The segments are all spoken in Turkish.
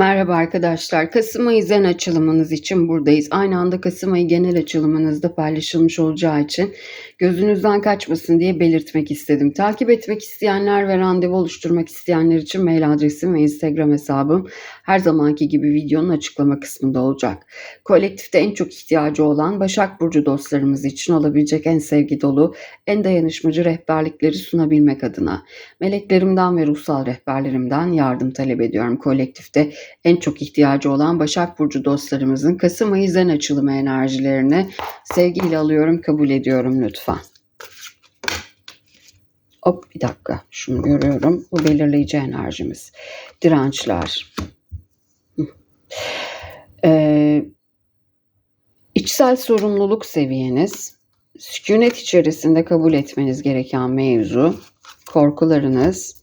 Merhaba arkadaşlar. Kasım ayı zen açılımınız için buradayız. Aynı anda Kasım ayı genel açılımınızda paylaşılmış olacağı için gözünüzden kaçmasın diye belirtmek istedim. Takip etmek isteyenler ve randevu oluşturmak isteyenler için mail adresim ve Instagram hesabım her zamanki gibi videonun açıklama kısmında olacak. Kolektifte en çok ihtiyacı olan Başak Burcu dostlarımız için olabilecek en sevgi dolu, en dayanışmacı rehberlikleri sunabilmek adına meleklerimden ve ruhsal rehberlerimden yardım talep ediyorum kolektifte en çok ihtiyacı olan Başak Burcu dostlarımızın Kasım ayı zen açılımı enerjilerini sevgiyle alıyorum, kabul ediyorum lütfen. Hop bir dakika şunu görüyorum. Bu belirleyici enerjimiz. Dirençler. Ee, içsel sorumluluk seviyeniz. Sükunet içerisinde kabul etmeniz gereken mevzu. Korkularınız,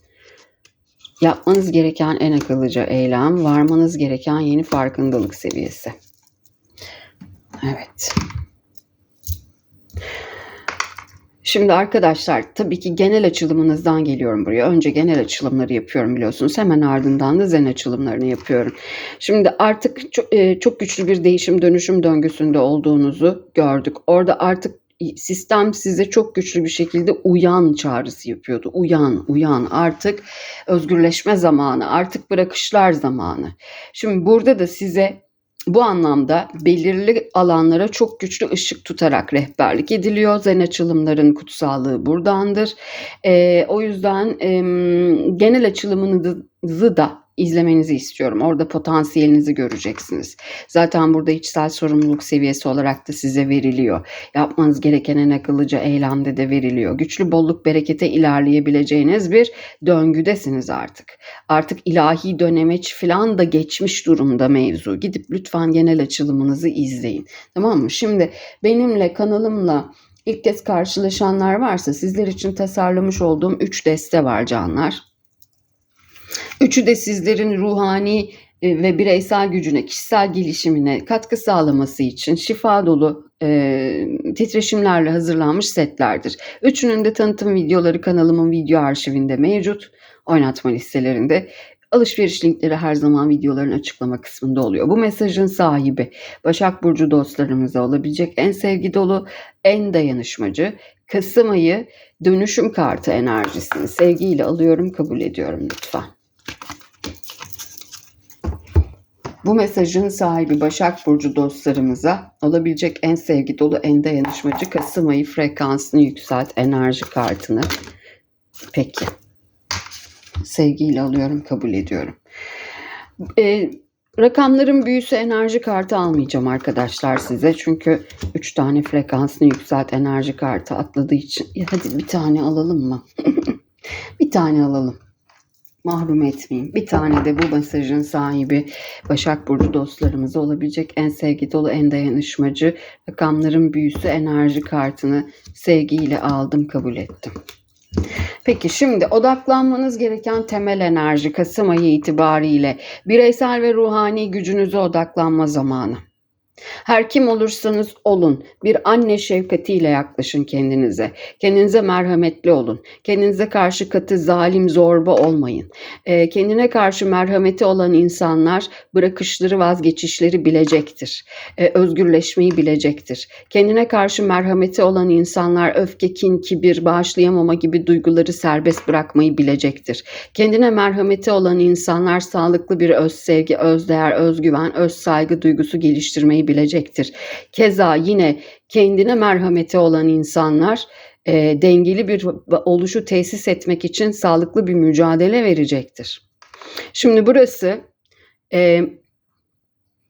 Yapmanız gereken en akıllıca eylem, varmanız gereken yeni farkındalık seviyesi. Evet. Şimdi arkadaşlar tabii ki genel açılımınızdan geliyorum buraya. Önce genel açılımları yapıyorum biliyorsunuz. Hemen ardından da zen açılımlarını yapıyorum. Şimdi artık çok, e, çok güçlü bir değişim dönüşüm döngüsünde olduğunuzu gördük. Orada artık sistem size çok güçlü bir şekilde uyan çağrısı yapıyordu. Uyan, uyan artık özgürleşme zamanı, artık bırakışlar zamanı. Şimdi burada da size bu anlamda belirli alanlara çok güçlü ışık tutarak rehberlik ediliyor. Zen açılımların kutsallığı buradandır. Ee, o yüzden e, genel açılımınızı da izlemenizi istiyorum. Orada potansiyelinizi göreceksiniz. Zaten burada içsel sorumluluk seviyesi olarak da size veriliyor. Yapmanız gereken en akıllıca eylemde de veriliyor. Güçlü bolluk berekete ilerleyebileceğiniz bir döngüdesiniz artık. Artık ilahi dönemeç falan da geçmiş durumda mevzu. Gidip lütfen genel açılımınızı izleyin. Tamam mı? Şimdi benimle kanalımla ilk kez karşılaşanlar varsa sizler için tasarlamış olduğum 3 deste var canlar. Üçü de sizlerin ruhani e, ve bireysel gücüne, kişisel gelişimine katkı sağlaması için şifa dolu e, titreşimlerle hazırlanmış setlerdir. Üçünün de tanıtım videoları kanalımın video arşivinde mevcut. Oynatma listelerinde. Alışveriş linkleri her zaman videoların açıklama kısmında oluyor. Bu mesajın sahibi Başak Burcu dostlarımıza olabilecek en sevgi dolu, en dayanışmacı, Kasım ayı dönüşüm kartı enerjisini sevgiyle alıyorum, kabul ediyorum lütfen. Bu mesajın sahibi Başak Burcu dostlarımıza olabilecek en sevgi dolu, en dayanışmacı Kasım ayı frekansını yükselt enerji kartını. Peki. Sevgiyle alıyorum, kabul ediyorum. Ee, rakamların büyüsü enerji kartı almayacağım arkadaşlar size. Çünkü 3 tane frekansını yükselt enerji kartı atladığı için. Ya hadi bir tane alalım mı? bir tane alalım mahrum etmeyin. Bir tane de bu mesajın sahibi Başak Burcu dostlarımıza olabilecek en sevgi dolu, en dayanışmacı rakamların büyüsü enerji kartını sevgiyle aldım, kabul ettim. Peki şimdi odaklanmanız gereken temel enerji Kasım ayı itibariyle bireysel ve ruhani gücünüze odaklanma zamanı. Her kim olursanız olun bir anne şefkatiyle yaklaşın kendinize. Kendinize merhametli olun. Kendinize karşı katı, zalim, zorba olmayın. E, kendine karşı merhameti olan insanlar bırakışları, vazgeçişleri bilecektir. E, özgürleşmeyi bilecektir. Kendine karşı merhameti olan insanlar öfke, kin, kibir, bağışlayamama gibi duyguları serbest bırakmayı bilecektir. Kendine merhameti olan insanlar sağlıklı bir öz sevgi, öz değer, özgüven, öz saygı duygusu geliştirmeyi bilecektir. Keza yine kendine merhameti olan insanlar e, dengeli bir oluşu tesis etmek için sağlıklı bir mücadele verecektir. Şimdi burası e,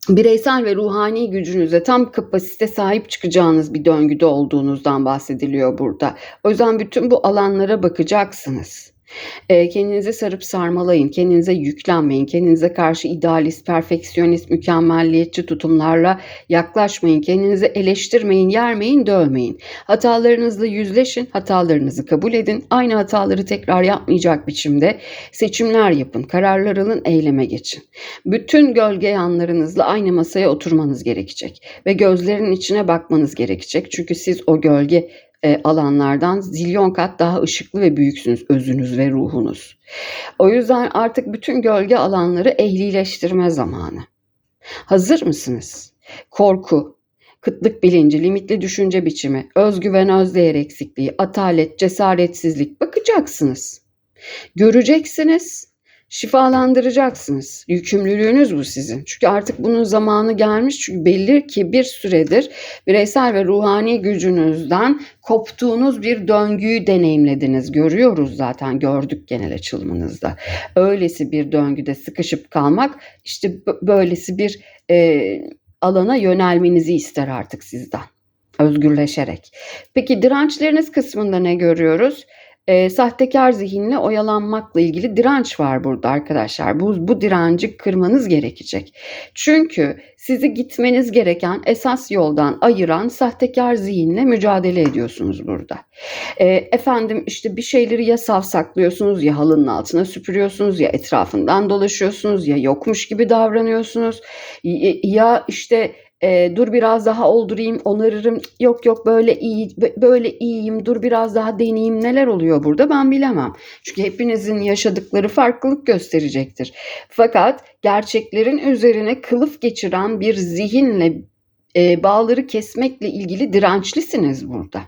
bireysel ve ruhani gücünüze tam kapasite sahip çıkacağınız bir döngüde olduğunuzdan bahsediliyor burada. O yüzden bütün bu alanlara bakacaksınız. E, kendinizi sarıp sarmalayın, kendinize yüklenmeyin, kendinize karşı idealist, perfeksiyonist, mükemmelliyetçi tutumlarla yaklaşmayın, kendinizi eleştirmeyin, yermeyin, dövmeyin. Hatalarınızla yüzleşin, hatalarınızı kabul edin, aynı hataları tekrar yapmayacak biçimde seçimler yapın, kararlar alın, eyleme geçin. Bütün gölge yanlarınızla aynı masaya oturmanız gerekecek ve gözlerin içine bakmanız gerekecek. Çünkü siz o gölge e, alanlardan zilyon kat daha ışıklı ve büyüksünüz özünüz ve ruhunuz. O yüzden artık bütün gölge alanları ehlileştirme zamanı. Hazır mısınız? Korku, kıtlık bilinci, limitli düşünce biçimi, özgüven, özdeğer eksikliği, atalet, cesaretsizlik bakacaksınız. Göreceksiniz, şifalandıracaksınız. Yükümlülüğünüz bu sizin. Çünkü artık bunun zamanı gelmiş. Çünkü belli ki bir süredir bireysel ve ruhani gücünüzden koptuğunuz bir döngüyü deneyimlediniz. Görüyoruz zaten, gördük genel açılımınızda. Öylesi bir döngüde sıkışıp kalmak işte böylesi bir e, alana yönelmenizi ister artık sizden. Özgürleşerek. Peki dirençleriniz kısmında ne görüyoruz? E, sahtekar zihinle oyalanmakla ilgili direnç var burada arkadaşlar. Bu, bu direnci kırmanız gerekecek. Çünkü sizi gitmeniz gereken esas yoldan ayıran sahtekar zihinle mücadele ediyorsunuz burada. E, efendim işte bir şeyleri ya savsaklıyorsunuz ya halının altına süpürüyorsunuz ya etrafından dolaşıyorsunuz ya yokmuş gibi davranıyorsunuz ya işte e, dur biraz daha oldurayım, onarırım. Yok yok böyle iyi, böyle iyiyim. Dur biraz daha deneyeyim. Neler oluyor burada ben bilemem. Çünkü hepinizin yaşadıkları farklılık gösterecektir. Fakat gerçeklerin üzerine kılıf geçiren bir zihinle e, bağları kesmekle ilgili dirençlisiniz burada.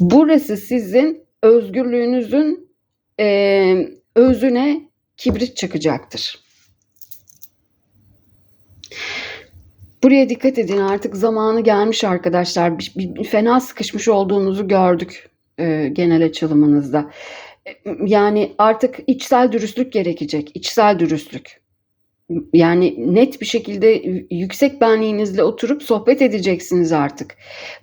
Burası sizin özgürlüğünüzün e, özüne kibrit çakacaktır. Buraya dikkat edin artık zamanı gelmiş arkadaşlar. Bir, bir, fena sıkışmış olduğunuzu gördük e, genel açılımınızda. E, yani artık içsel dürüstlük gerekecek. İçsel dürüstlük yani net bir şekilde yüksek benliğinizle oturup sohbet edeceksiniz artık.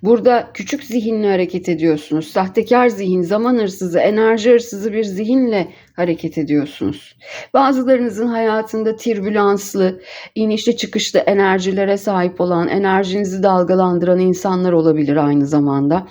Burada küçük zihinle hareket ediyorsunuz. Sahtekar zihin, zaman hırsızı, enerji hırsızı bir zihinle hareket ediyorsunuz. Bazılarınızın hayatında tirbülanslı, inişli çıkışlı enerjilere sahip olan, enerjinizi dalgalandıran insanlar olabilir aynı zamanda.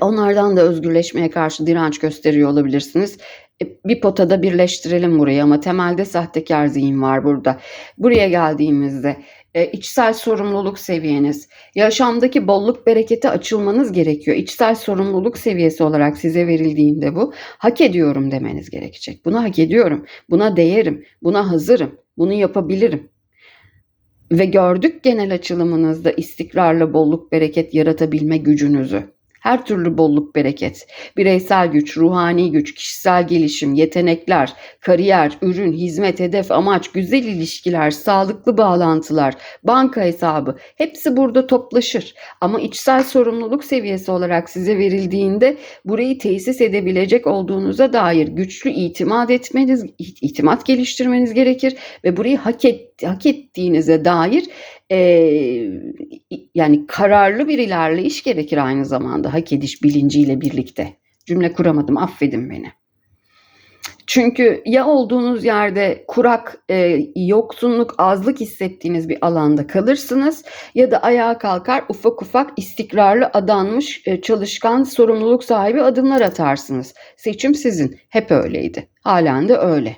Onlardan da özgürleşmeye karşı direnç gösteriyor olabilirsiniz. E, bir potada birleştirelim burayı ama temelde sahtekar zihin var burada. Buraya geldiğimizde e, içsel sorumluluk seviyeniz, yaşamdaki bolluk berekete açılmanız gerekiyor. İçsel sorumluluk seviyesi olarak size verildiğinde bu hak ediyorum demeniz gerekecek. Bunu hak ediyorum, buna değerim, buna hazırım, bunu yapabilirim. Ve gördük genel açılımınızda istikrarlı bolluk bereket yaratabilme gücünüzü her türlü bolluk bereket, bireysel güç, ruhani güç, kişisel gelişim, yetenekler, kariyer, ürün, hizmet, hedef, amaç, güzel ilişkiler, sağlıklı bağlantılar, banka hesabı hepsi burada toplaşır. Ama içsel sorumluluk seviyesi olarak size verildiğinde burayı tesis edebilecek olduğunuza dair güçlü itimat etmeniz, itimat geliştirmeniz gerekir ve burayı hak, et, hak ettiğinize dair e, yani kararlı bir ilerleyiş gerekir aynı zamanda hak ediş bilinciyle birlikte. Cümle kuramadım affedin beni. Çünkü ya olduğunuz yerde kurak, e, yoksunluk, azlık hissettiğiniz bir alanda kalırsınız ya da ayağa kalkar ufak ufak istikrarlı, adanmış, e, çalışkan, sorumluluk sahibi adımlar atarsınız. Seçim sizin. Hep öyleydi. Halen de öyle.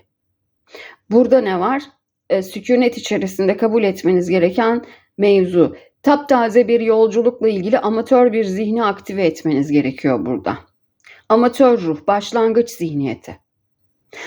Burada ne var? E, sükunet içerisinde kabul etmeniz gereken mevzu. Taptaze bir yolculukla ilgili amatör bir zihni aktive etmeniz gerekiyor burada. Amatör ruh, başlangıç zihniyeti.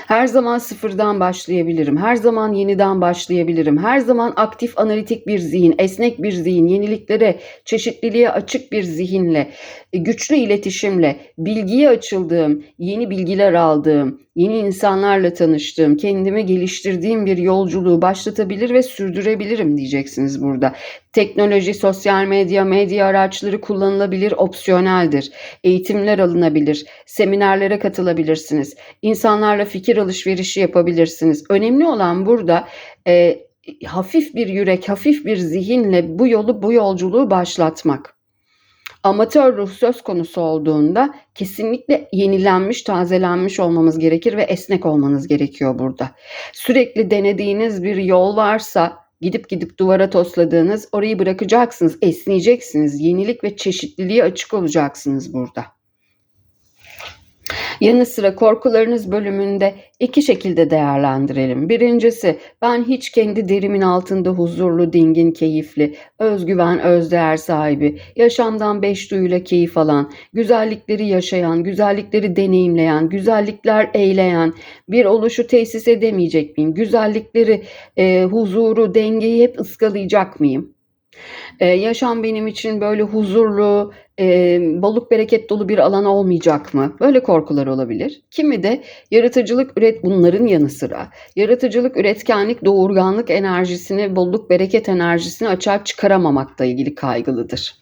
Her zaman sıfırdan başlayabilirim. Her zaman yeniden başlayabilirim. Her zaman aktif analitik bir zihin, esnek bir zihin, yeniliklere, çeşitliliğe açık bir zihinle, e, güçlü iletişimle, bilgiye açıldığım, yeni bilgiler aldığım, yeni insanlarla tanıştığım, kendimi geliştirdiğim bir yolculuğu başlatabilir ve sürdürebilirim diyeceksiniz burada. Teknoloji, sosyal medya, medya araçları kullanılabilir, opsiyoneldir. Eğitimler alınabilir, seminerlere katılabilirsiniz. İnsanlarla fikir alışverişi yapabilirsiniz. Önemli olan burada e, hafif bir yürek, hafif bir zihinle bu yolu, bu yolculuğu başlatmak. Amatör ruh söz konusu olduğunda kesinlikle yenilenmiş, tazelenmiş olmamız gerekir ve esnek olmanız gerekiyor burada. Sürekli denediğiniz bir yol varsa gidip gidip duvara tosladığınız orayı bırakacaksınız, esneyeceksiniz. Yenilik ve çeşitliliğe açık olacaksınız burada. Yanı sıra korkularınız bölümünde iki şekilde değerlendirelim. Birincisi ben hiç kendi derimin altında huzurlu, dingin, keyifli, özgüven, özdeğer sahibi, yaşamdan beş duyuyla keyif alan, güzellikleri yaşayan, güzellikleri deneyimleyen, güzellikler eyleyen bir oluşu tesis edemeyecek miyim? Güzellikleri, e, huzuru, dengeyi hep ıskalayacak mıyım? Ee, yaşam benim için böyle huzurlu, e, bolluk bereket dolu bir alan olmayacak mı? Böyle korkular olabilir. Kimi de yaratıcılık üret bunların yanı sıra yaratıcılık, üretkenlik, doğurganlık enerjisini, bolluk bereket enerjisini açığa çıkaramamakla ilgili kaygılıdır.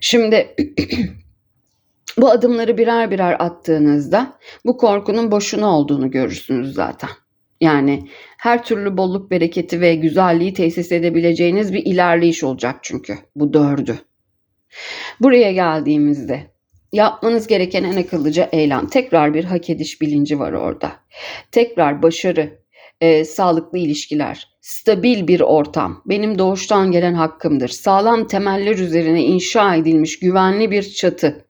Şimdi bu adımları birer birer attığınızda bu korkunun boşuna olduğunu görürsünüz zaten. Yani her türlü bolluk bereketi ve güzelliği tesis edebileceğiniz bir ilerleyiş olacak çünkü bu dördü. Buraya geldiğimizde yapmanız gereken en akıllıca eylem tekrar bir hak ediş bilinci var orada. Tekrar başarı, e, sağlıklı ilişkiler, stabil bir ortam benim doğuştan gelen hakkımdır. Sağlam temeller üzerine inşa edilmiş güvenli bir çatı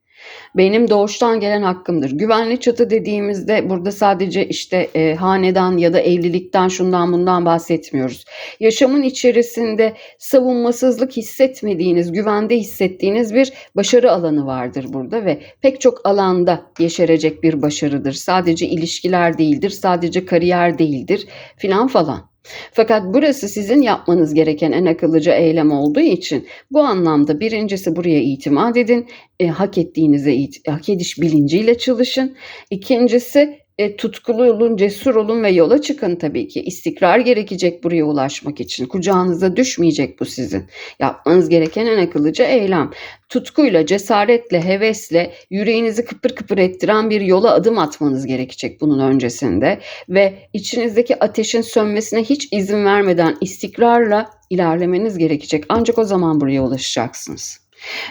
benim doğuştan gelen hakkımdır. Güvenli çatı dediğimizde burada sadece işte e, hanedan ya da evlilikten şundan bundan bahsetmiyoruz. Yaşamın içerisinde savunmasızlık hissetmediğiniz, güvende hissettiğiniz bir başarı alanı vardır burada ve pek çok alanda yeşerecek bir başarıdır. Sadece ilişkiler değildir, sadece kariyer değildir filan falan. Fakat burası sizin yapmanız gereken en akıllıca eylem olduğu için bu anlamda birincisi buraya itimat edin, e, hak ettiğinize hak ediş bilinciyle çalışın. İkincisi e, tutkulu olun, cesur olun ve yola çıkın tabii ki. İstikrar gerekecek buraya ulaşmak için. Kucağınıza düşmeyecek bu sizin. Yapmanız gereken en akıllıca eylem. Tutkuyla, cesaretle, hevesle yüreğinizi kıpır kıpır ettiren bir yola adım atmanız gerekecek bunun öncesinde. Ve içinizdeki ateşin sönmesine hiç izin vermeden istikrarla ilerlemeniz gerekecek. Ancak o zaman buraya ulaşacaksınız.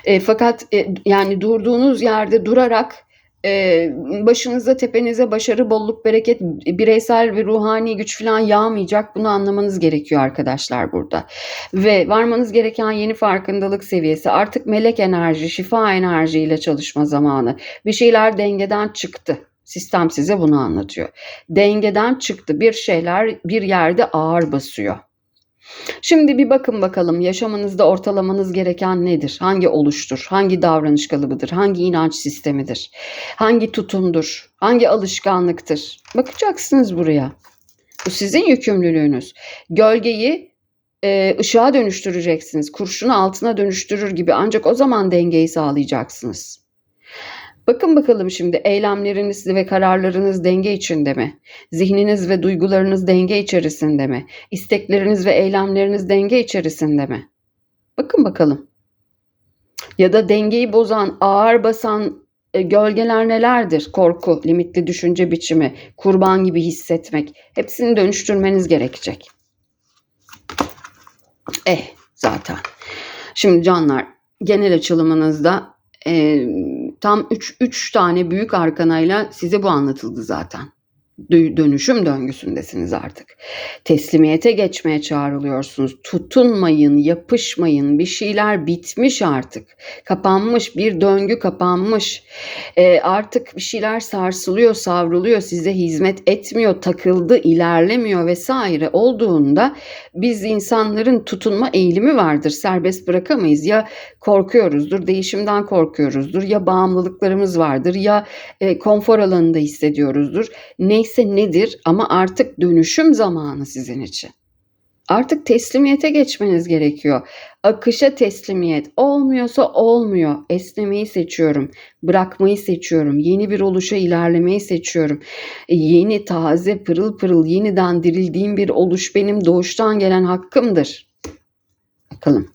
E, fakat e, yani durduğunuz yerde durarak e, başınıza tepenize başarı, bolluk, bereket, bireysel ve ruhani güç falan yağmayacak. Bunu anlamanız gerekiyor arkadaşlar burada. Ve varmanız gereken yeni farkındalık seviyesi artık melek enerji, şifa enerjiyle çalışma zamanı. Bir şeyler dengeden çıktı. Sistem size bunu anlatıyor. Dengeden çıktı. Bir şeyler bir yerde ağır basıyor. Şimdi bir bakın bakalım yaşamınızda ortalamanız gereken nedir? Hangi oluştur? Hangi davranış kalıbıdır? Hangi inanç sistemidir? Hangi tutumdur? Hangi alışkanlıktır? Bakacaksınız buraya. Bu sizin yükümlülüğünüz. Gölgeyi e, ışığa dönüştüreceksiniz. Kurşunu altına dönüştürür gibi ancak o zaman dengeyi sağlayacaksınız. Bakın bakalım şimdi eylemleriniz ve kararlarınız denge içinde mi? Zihniniz ve duygularınız denge içerisinde mi? İstekleriniz ve eylemleriniz denge içerisinde mi? Bakın bakalım. Ya da dengeyi bozan, ağır basan e, gölgeler nelerdir? Korku, limitli düşünce biçimi, kurban gibi hissetmek. Hepsini dönüştürmeniz gerekecek. Eh zaten. Şimdi canlar genel açılımınızda Tam 3 3 tane büyük arkanayla size bu anlatıldı zaten dönüşüm döngüsündesiniz artık. Teslimiyete geçmeye çağrılıyorsunuz. Tutunmayın, yapışmayın. Bir şeyler bitmiş artık. Kapanmış, bir döngü kapanmış. E, artık bir şeyler sarsılıyor, savruluyor, size hizmet etmiyor, takıldı, ilerlemiyor vesaire olduğunda biz insanların tutunma eğilimi vardır. Serbest bırakamayız. Ya korkuyoruzdur, değişimden korkuyoruzdur, ya bağımlılıklarımız vardır, ya e, konfor alanında hissediyoruzdur. Neyse neyse nedir ama artık dönüşüm zamanı sizin için. Artık teslimiyete geçmeniz gerekiyor. Akışa teslimiyet. Olmuyorsa olmuyor. Esnemeyi seçiyorum. Bırakmayı seçiyorum. Yeni bir oluşa ilerlemeyi seçiyorum. E, yeni, taze, pırıl pırıl yeniden dirildiğim bir oluş benim doğuştan gelen hakkımdır. Bakalım.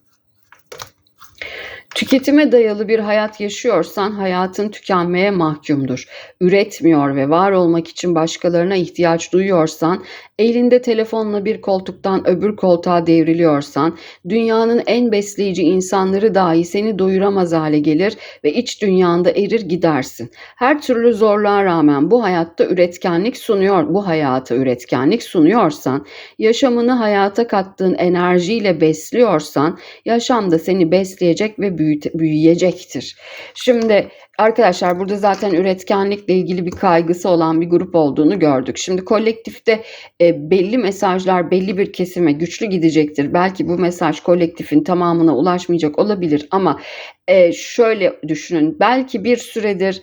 Tüketime dayalı bir hayat yaşıyorsan hayatın tükenmeye mahkumdur. Üretmiyor ve var olmak için başkalarına ihtiyaç duyuyorsan, elinde telefonla bir koltuktan öbür koltuğa devriliyorsan, dünyanın en besleyici insanları dahi seni doyuramaz hale gelir ve iç dünyanda erir gidersin. Her türlü zorluğa rağmen bu hayatta üretkenlik sunuyor, bu hayata üretkenlik sunuyorsan, yaşamını hayata kattığın enerjiyle besliyorsan, yaşam da seni besleyecek ve büyüyecektir. Şimdi arkadaşlar burada zaten üretkenlikle ilgili bir kaygısı olan bir grup olduğunu gördük. Şimdi kolektifte e, belli mesajlar belli bir kesime güçlü gidecektir. Belki bu mesaj kolektifin tamamına ulaşmayacak olabilir ama e, şöyle düşünün. Belki bir süredir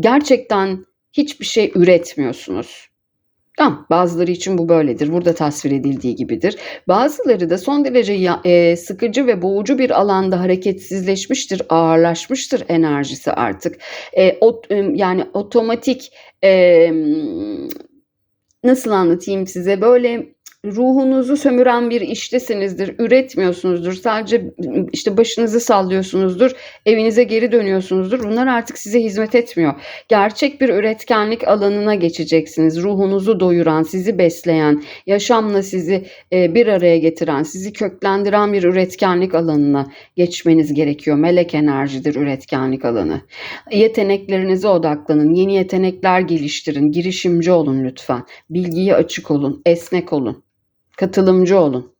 gerçekten hiçbir şey üretmiyorsunuz. Tamam, bazıları için bu böyledir. Burada tasvir edildiği gibidir. Bazıları da son derece ya- e, sıkıcı ve boğucu bir alanda hareketsizleşmiştir, ağırlaşmıştır enerjisi artık. E, ot- e, yani otomatik e, nasıl anlatayım size böyle ruhunuzu sömüren bir iştesinizdir, üretmiyorsunuzdur. Sadece işte başınızı sallıyorsunuzdur, evinize geri dönüyorsunuzdur. Bunlar artık size hizmet etmiyor. Gerçek bir üretkenlik alanına geçeceksiniz. Ruhunuzu doyuran, sizi besleyen, yaşamla sizi e, bir araya getiren, sizi köklendiren bir üretkenlik alanına geçmeniz gerekiyor. Melek enerjidir üretkenlik alanı. Yeteneklerinize odaklanın, yeni yetenekler geliştirin, girişimci olun lütfen. Bilgiye açık olun, esnek olun, katılımcı olun.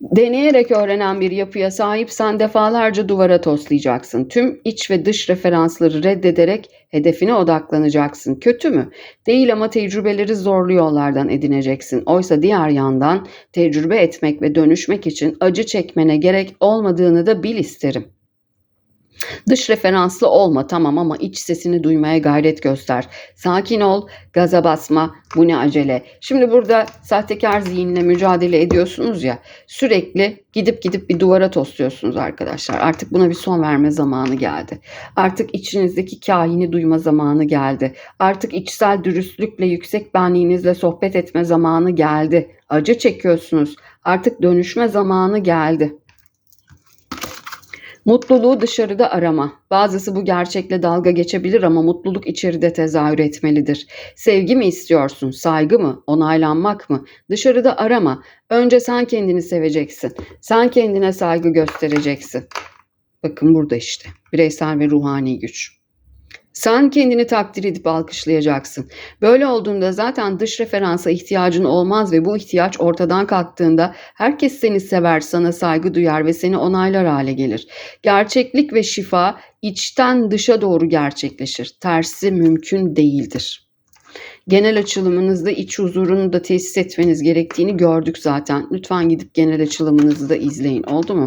Deneyerek öğrenen bir yapıya sahipsen defalarca duvara toslayacaksın. Tüm iç ve dış referansları reddederek hedefine odaklanacaksın. Kötü mü? Değil ama tecrübeleri zorlu yollardan edineceksin. Oysa diğer yandan tecrübe etmek ve dönüşmek için acı çekmene gerek olmadığını da bil isterim. Dış referanslı olma tamam ama iç sesini duymaya gayret göster. Sakin ol, gaza basma, bu ne acele. Şimdi burada sahtekar zihinle mücadele ediyorsunuz ya sürekli gidip gidip bir duvara tosluyorsunuz arkadaşlar. Artık buna bir son verme zamanı geldi. Artık içinizdeki kahini duyma zamanı geldi. Artık içsel dürüstlükle yüksek benliğinizle sohbet etme zamanı geldi. Acı çekiyorsunuz. Artık dönüşme zamanı geldi. Mutluluğu dışarıda arama. Bazısı bu gerçekle dalga geçebilir ama mutluluk içeride tezahür etmelidir. Sevgi mi istiyorsun? Saygı mı? Onaylanmak mı? Dışarıda arama. Önce sen kendini seveceksin. Sen kendine saygı göstereceksin. Bakın burada işte. Bireysel ve ruhani güç. Sen kendini takdir edip alkışlayacaksın. Böyle olduğunda zaten dış referansa ihtiyacın olmaz ve bu ihtiyaç ortadan kalktığında herkes seni sever, sana saygı duyar ve seni onaylar hale gelir. Gerçeklik ve şifa içten dışa doğru gerçekleşir. Tersi mümkün değildir. Genel açılımınızda iç huzurunu da tesis etmeniz gerektiğini gördük zaten. Lütfen gidip genel açılımınızı da izleyin. Oldu mu?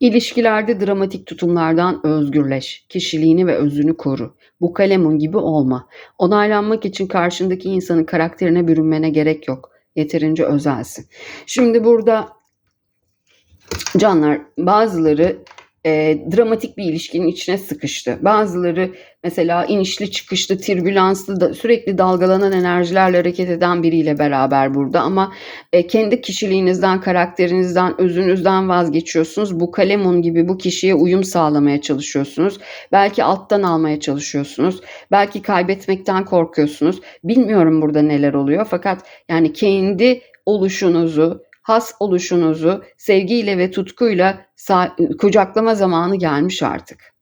İlişkilerde dramatik tutumlardan özgürleş. Kişiliğini ve özünü koru. Bu kalemun gibi olma. Onaylanmak için karşındaki insanın karakterine bürünmene gerek yok. Yeterince özelsin. Şimdi burada canlar bazıları e, dramatik bir ilişkinin içine sıkıştı. Bazıları mesela inişli çıkışlı, türbülanslı, da, sürekli dalgalanan enerjilerle hareket eden biriyle beraber burada. Ama e, kendi kişiliğinizden, karakterinizden, özünüzden vazgeçiyorsunuz. Bu kalemun gibi bu kişiye uyum sağlamaya çalışıyorsunuz. Belki alttan almaya çalışıyorsunuz. Belki kaybetmekten korkuyorsunuz. Bilmiyorum burada neler oluyor. Fakat yani kendi oluşunuzu, has oluşunuzu sevgiyle ve tutkuyla kucaklama zamanı gelmiş artık.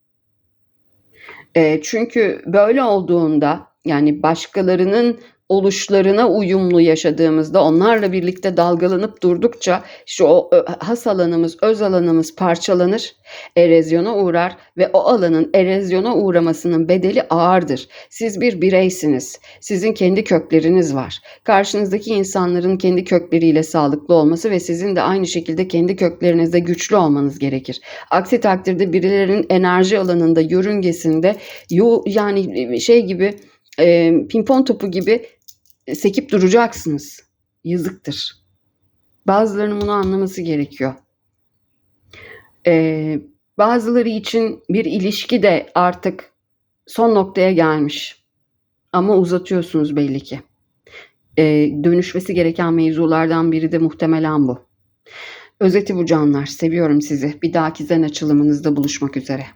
E, çünkü böyle olduğunda yani başkalarının oluşlarına uyumlu yaşadığımızda onlarla birlikte dalgalanıp durdukça işte o has alanımız, öz alanımız parçalanır, erozyona uğrar ve o alanın erozyona uğramasının bedeli ağırdır. Siz bir bireysiniz. Sizin kendi kökleriniz var. Karşınızdaki insanların kendi kökleriyle sağlıklı olması ve sizin de aynı şekilde kendi köklerinizde güçlü olmanız gerekir. Aksi takdirde birilerinin enerji alanında, yörüngesinde yani şey gibi e, pimpon topu gibi sekip duracaksınız. Yazıktır. Bazılarının bunu anlaması gerekiyor. E, bazıları için bir ilişki de artık son noktaya gelmiş. Ama uzatıyorsunuz belli ki. E, dönüşmesi gereken mevzulardan biri de muhtemelen bu. Özeti bu canlar. Seviyorum sizi. Bir dahaki zen açılımınızda buluşmak üzere.